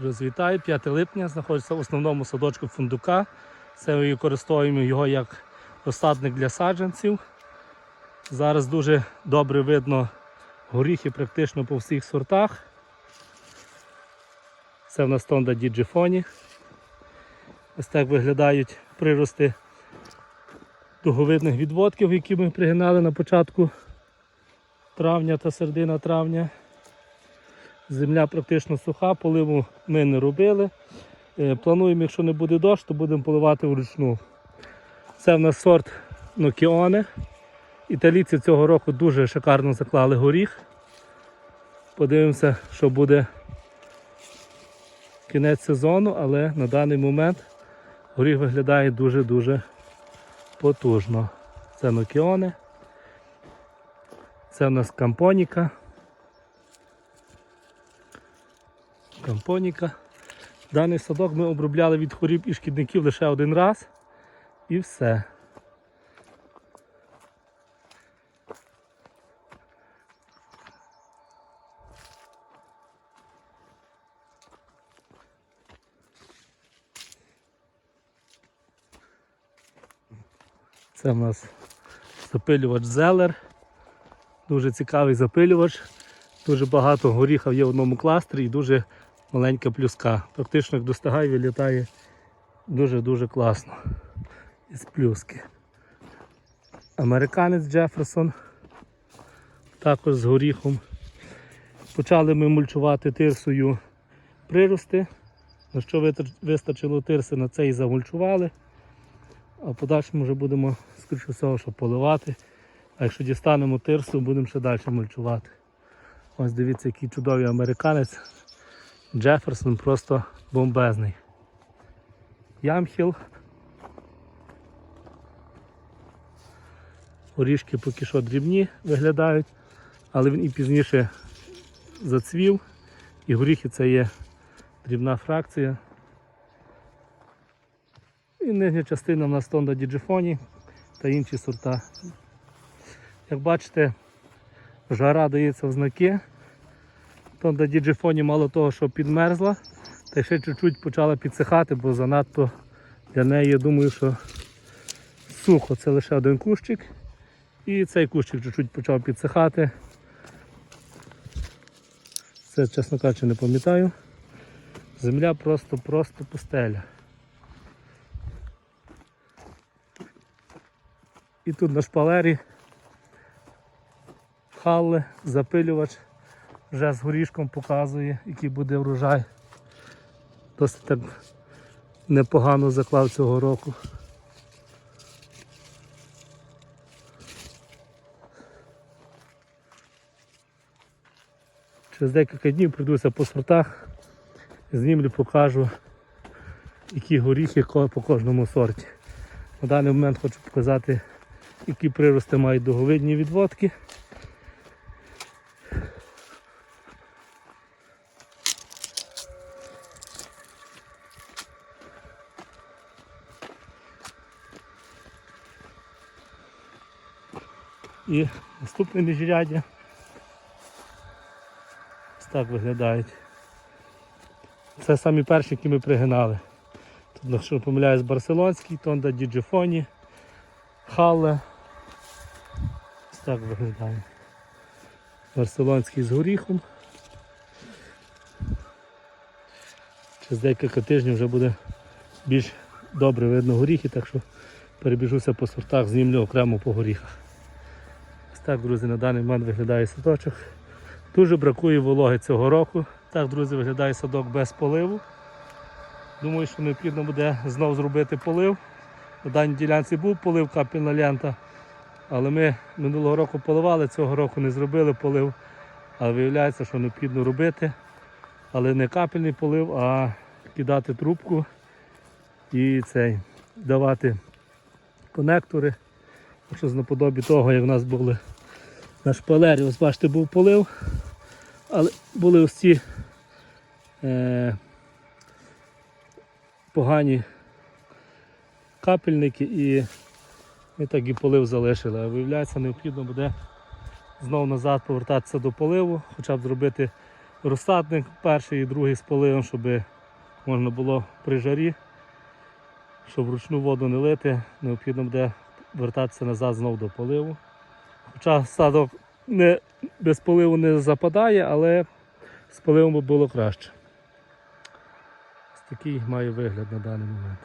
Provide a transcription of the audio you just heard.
Розвітаю, 5 липня, знаходиться в основному садочку фундука. Це ми використовуємо його як розсадник для саджанців. Зараз дуже добре видно горіхи практично по всіх сортах. Це в нас тонда діджифоні. Ось так виглядають прирости дуговидних відводків, які ми пригинали на початку травня та середина травня. Земля практично суха, поливу ми не робили. Е, Плануємо, якщо не буде дощ, то будемо поливати вручну. Це в нас сорт Нокіоне. Італійці цього року дуже шикарно заклали горіх. Подивимося, що буде кінець сезону, але на даний момент горіх виглядає дуже-дуже потужно. Це Нокіоне. Це в нас кампоніка. Кампоніка. Даний садок ми обробляли від хворіб і шкідників лише один раз. І все. Це в нас запилювач Зелер. Дуже цікавий запилювач. Дуже багато горіхів є в одному кластері і дуже маленька плюска. Практично як достигає, вилітає дуже-дуже класно. Із плюски. Американець Джеферсон. Також з горіхом. Почали ми мульчувати тирсою прирости. На що вистачило тирси, на це і замульчували. А в подальшому вже будемо, скоріше всього, що поливати. А якщо дістанемо тирсу, будемо ще далі мульчувати. Ось дивіться, який чудовий американець. Джеферсон просто бомбезний. Ямхіл. Орішки поки що дрібні виглядають, але він і пізніше зацвів. І горіхи це є дрібна фракція. І нижня частина в нас тонда діджифоні та інші сорта. Як бачите, жара дається в знаки. Тонда діджифоні мало того, що підмерзла, та ще чуть-чуть почала підсихати, бо занадто для неї, я думаю, що сухо. Це лише один кущик. І цей кущик чуть-чуть почав підсихати. Це, чесно кажучи, не пам'ятаю. Земля просто-просто пустеля. І тут на шпалері халле, запилювач вже з горішком показує, який буде врожай. Досить так непогано заклав цього року. Через декілька днів прийдуся по сортах, знімлю, покажу, які горіхи по кожному сорті. На даний момент хочу показати, які прирости мають договидні відводки. І наступне міжряддя. Ось так виглядають. Це самі перші, які ми пригинали. Тут, якщо помиляюсь, барселонський, Тонда Діджифоні, Халле. Ось так виглядає. Барселонський з горіхом. Через декілька тижнів вже буде більш добре видно горіхи, так що перебіжуся по сортах, знімлю окремо по горіхах. Так, друзі, на даний момент виглядає садочок. Дуже бракує вологи цього року. Так, друзі, виглядає садок без поливу. Думаю, що необхідно буде знову зробити полив. На даній ділянці був полив, капельна лента. Але ми минулого року поливали, цього року не зробили полив. Але виявляється, що необхідно робити. Але не капельний полив, а кидати трубку і цей, давати конектори. Щось наподобі того, як в нас були на шпалері. Ось бачите, був полив, але були ось ці е, погані капельники і ми так і полив залишили. А виявляється, необхідно буде знову назад повертатися до поливу, хоча б зробити розсадник перший і другий з поливом, щоб можна було при жарі, щоб вручну воду не лити, необхідно буде вертатися назад знову до поливу. Хоча садок не, без поливу не западає, але з поливом було краще. Ось такий має вигляд на даний момент.